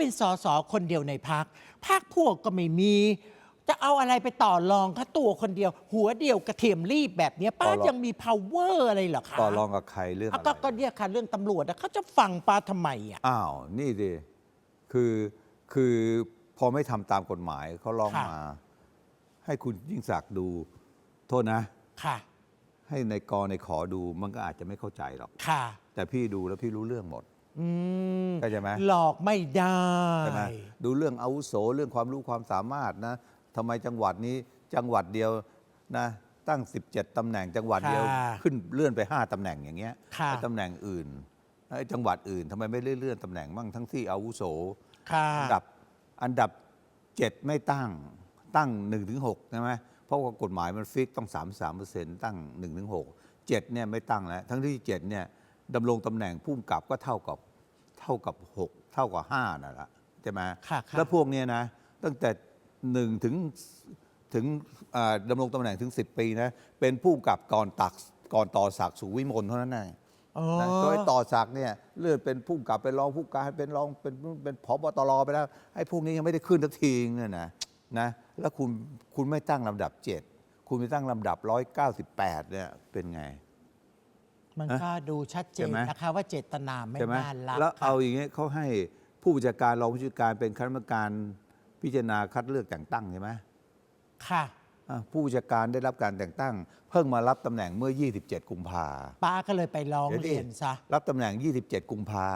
เป็นสสคนเดียวในพักพักพวกก็ไม่มี จะเอาอะไรไปต่อรองคะตัวคนเดียว หัวเดียวกระเทียมรีบแบบเนี้ยป้าต่อรอง ยังมี power อะไรเหรอคะต่อรองกับใครเรื่องอะอะไรก็ก็เนี่ยค่ะเรื่องตำรวจอะเขาจะฟังป้าทำไมอะ อ้าว นี่ดิคือคือพอไม่ทำตามกฎหมายเขาร้องค่ะ มา ให้คุณยิ่งศักดิ์ดู โทษนะ ค่ะ ให้ในกในขอดูมันก็อาจจะไม่เข้าใจหรอก ค่ะ แต่พี่ดูแล้วพี่รู้เรื่องหมด อืมเข้าใจไหมหลอกไม่ได้ใช่ไหมดูเรื่องอาวุโสเรื่องความรู้ความสามารถนะทำไมจังหวัดนี้จังหวัดเดียวนะตั้ง 17 ตำแหน่งจังหวัดเดียวค่ะขึ้นเลื่อนไป 5 ตำแหน่งอย่างเงี้ยค่ะไอ้ตำแหน่งอื่นไอ้จังหวัดอื่นทำไมไม่เลื่อนตำแหน่งบ้างทั้งที่อาวุโสค่ะอันดับอันดับ 7 ไม่ตั้งตั้ง1นถึงหใช่ไหมเพราะว่ากฎหมายมันฟิกต้อง 33เปอร์เซ็นต์ตั้ง1นถึงหเจ็ดเนี่ยไม่ตั้งแล้ว ทั้งที่ 7 เนี่ย ดำรงตำแหน่งผู้กำกับก็เท่ากับเท่ากับ 6 เท่ากับ5นั่นแหละใช่ไหมค่ะค่ะ แล้วพวกเนี้ยนะ ตั้งแต่1ถึงถึงอ่าดำรงตำแหน่งถึง 10 ปีนะ เป็นผู้กำกับก่อนตักก่อนต่อศักดิ์สุวิมลเท่านั้นเอง อ๋อ นะโดยต่อศักดิ์เนี่ยเลื่อนเป็นผู้กำกับเป็นรองผู้การเป็นรองเป็นเป็นผบตรไปแล้วไอ้พวกนี้ยังไม่ได้ขึ้นทักทีเนี่ยนะนะแล้วคุณคุณไม่ตั้งลำดับ 7 คุณไปตั้งลำดับ 198เนี่ยเป็นไง มันก็ดูชัดเจใช่นไหมนะคะว่าเจตนาไม่ใช่ไหมน่ารักแล้วค่ะเอาอย่างเงี้ยเขาให้ผู้บัญชาการรองผู้จัดการเป็นคณะกรรมการพิจารณาคัดเลือกแต่งตั้งใช่ไหมค่ะอะผู้บัญชาการได้รับการแต่งตั้ง เพิ่งมารับตำแหน่งเมื่อ 27 กุมภาป้าก็เลยไปร้องดี๋วดิเรียนซะรับตำแหน่ง 27 กุมภา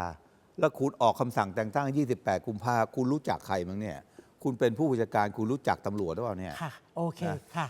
แล้วคุณออกคำสั่งแต่งตั้ง 28 กุมภาคุณรู้จักใครมั้งเนี่ยคุณเป็นผู้บัญชาการคุณรู้จักตำรวจหรือเปล่าเนี่ยค่ะโอเคนะค่ะ